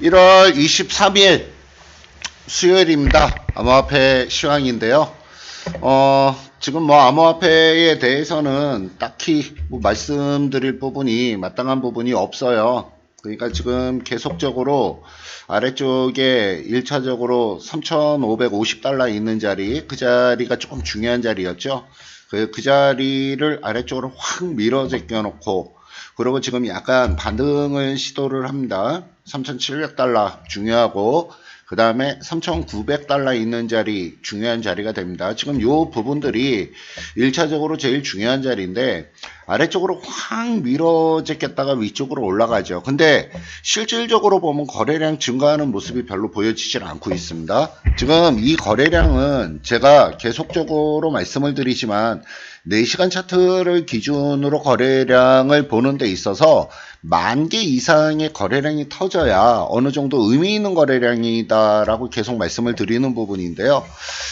1월 23일 수요일입니다. 암호화폐 시황인데요. 어, 지금 뭐 암호화폐에 대해서는 딱히 뭐 말씀드릴 부분이 마땅한 부분이 없어요. 그러니까 지금 계속적으로 아래쪽에 1차적으로 3,550달러 있는 자리, 그 자리가 조금 중요한 자리였죠. 그, 그 자리를 아래쪽으로 확 밀어 제껴 놓고, 그리고 지금 약간 반등을 시도를 합니다. 3,700달러 중요하고, 그 다음에 3,900달러 있는 자리 중요한 자리가 됩니다. 지금 요 부분들이 1차적으로 제일 중요한 자리인데 아래쪽으로 확 밀어제꼈다가 위쪽으로 올라가죠. 근데 실질적으로 보면 거래량 증가하는 모습이 별로 보여지질 않고 있습니다. 지금 이 거래량은 제가 계속적으로 말씀을 드리지만 4시간 차트를 기준으로 거래량을 보는 데 있어서 만 개 이상의 거래량이 터져야 어느 정도 의미 있는 거래량이다라고 계속 말씀을 드리는 부분인데요.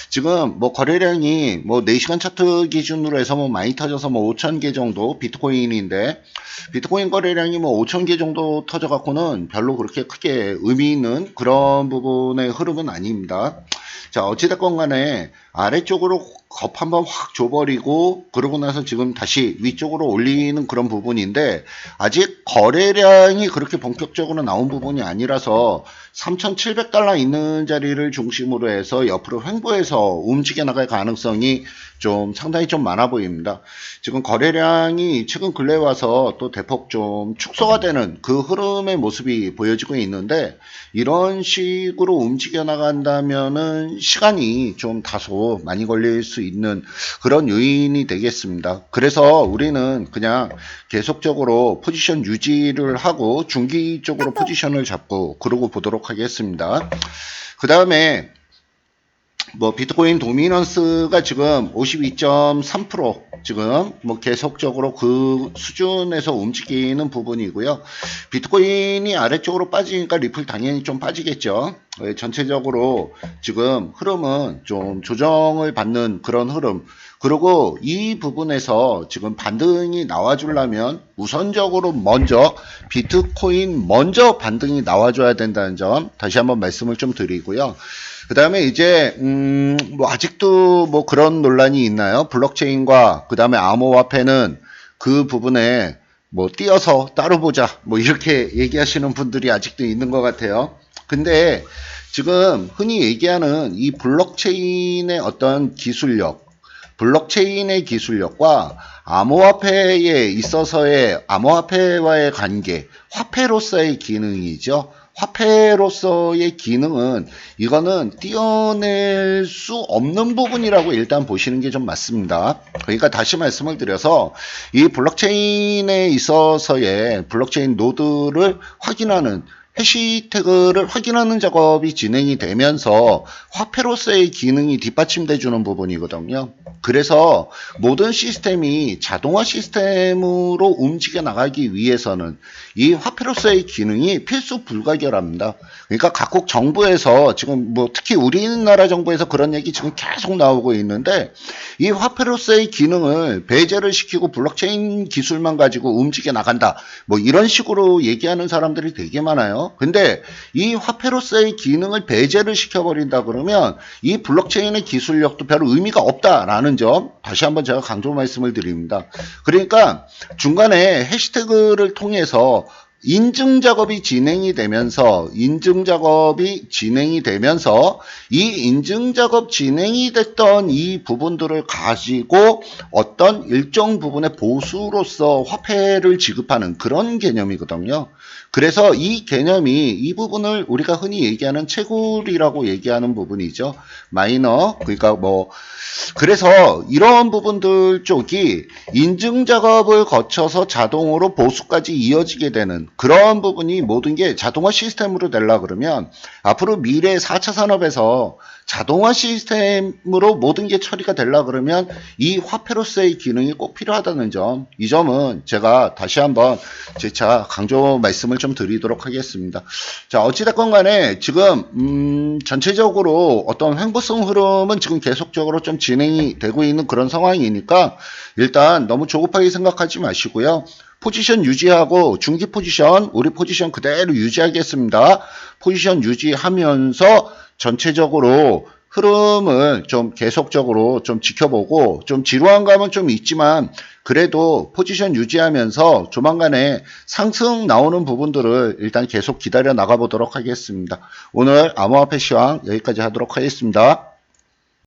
지금 뭐 거래량이 뭐 4시간 차트 기준으로 해서 뭐 많이 터져서 뭐 5천 개 정도 비트코인인데 비트코인 거래량이 뭐 5천 개 정도 터져 갖고는 별로 그렇게 크게 의미 있는 그런 부분의 흐름은 아닙니다. 자, 어찌됐건 간에 아래쪽으로 겁 한번 확 줘버리고 그러고 나서 지금 다시 위쪽으로 올리는 그런 부분인데 아직 거래량이 그렇게 본격적으로 나온 부분이 아니라서 3,700달러 있는 자리를 중심으로 해서 옆으로 횡보해서 움직여 나갈 가능성이 좀 상당히 좀 많아 보입니다. 지금 거래량이 최근 근래 와서 또 대폭 좀 축소가 되는 그 흐름의 모습이 보여지고 있는데 이런 식으로 움직여 나간다면은 시간이 좀 다소 많이 걸릴 수 있는 그런 요인이 되겠습니다. 그래서 우리는 그냥 계속적으로 포지션 유지를 하고 중기 쪽으로 포지션을 잡고 그러고 보도록 하겠습니다. 그 다음에 뭐 비트코인 도미넌스가 지금 52.3% 지금 뭐 계속적으로 그 수준에서 움직이는 부분이고요. 비트코인이 아래쪽으로 빠지니까 리플 당연히 좀 빠지겠죠. 예, 전체적으로 지금 흐름은 좀 조정을 받는 그런 흐름. 그리고 이 부분에서 지금 반등이 나와주려면 우선적으로 먼저 비트코인 먼저 반등이 나와줘야 된다는 점 다시 한번 말씀을 좀 드리고요. 그 다음에 이제, 음, 뭐, 아직도 뭐 그런 논란이 있나요? 블록체인과 그 다음에 암호화폐는 그 부분에 뭐 띄어서 따로 보자. 뭐 이렇게 얘기하시는 분들이 아직도 있는 것 같아요. 근데 지금 흔히 얘기하는 이 블록체인의 어떤 기술력, 블록체인의 기술력과 암호화폐에 있어서의 암호화폐와의 관계, 화폐로서의 기능이죠. 화폐로서의 기능은 이거는 띄어낼 수 없는 부분이라고 일단 보시는 게 좀 맞습니다. 그러니까 다시 말씀을 드려서 이 블록체인에 있어서의 블록체인 노드를 확인하는 해시태그를 확인하는 작업이 진행이 되면서 화폐로서의 기능이 뒷받침돼 주는 부분이거든요. 그래서 모든 시스템이 자동화 시스템으로 움직여 나가기 위해서는 이 화폐로서의 기능이 필수 불가결합니다. 그러니까 각국 정부에서 지금 뭐 특히 우리나라 정부에서 그런 얘기 지금 계속 나오고 있는데 이 화폐로서의 기능을 배제를 시키고 블록체인 기술만 가지고 움직여 나간다. 뭐 이런 식으로 얘기하는 사람들이 되게 많아 요. 근데 이 화폐로서의 기능을 배제를 시켜버린다 그러면 이 블록체인의 기술력도 별 의미가 없다라는 점 다시 한번 제가 강조 말씀을 드립니다. 그러니까 중간에 해시태그를 통해서 인증 작업이 진행이 되면서 인증 작업이 진행이 되면서 이 인증 작업 진행이 됐던 이 부분들을 가지고 어떤 일정 부분의 보수로서 화폐를 지급하는 그런 개념이거든요. 그래서 이 개념이 이 부분을 우리가 흔히 얘기하는 채굴이라고 얘기하는 부분이죠. 마이너 그러니까 뭐 그래서 이런 부분들 쪽이 인증 작업을 거쳐서 자동으로 보수까지 이어지게 되는 그런 부분이 모든 게 자동화 시스템으로 되려 그러면 앞으로 미래 4차 산업에서 자동화 시스템으로 모든 게 처리가 되려 그러면 이 화폐로서의 기능이 꼭 필요하다는 점, 이 점은 제가 다시 한번 재차 강조 말씀을 좀 드리도록 하겠습니다. 자, 어찌됐건 간에 지금, 음, 전체적으로 어떤 횡보성 흐름은 지금 계속적으로 좀 진행이 되고 있는 그런 상황이니까 일단 너무 조급하게 생각하지 마시고요. 포지션 유지하고 중기 포지션 우리 포지션 그대로 유지하겠습니다. 포지션 유지하면서 전체적으로 흐름을 좀 계속적으로 좀 지켜보고 좀 지루한 감은 좀 있지만 그래도 포지션 유지하면서 조만간에 상승 나오는 부분들을 일단 계속 기다려 나가보도록 하겠습니다. 오늘 암호화폐 시황 여기까지 하도록 하겠습니다.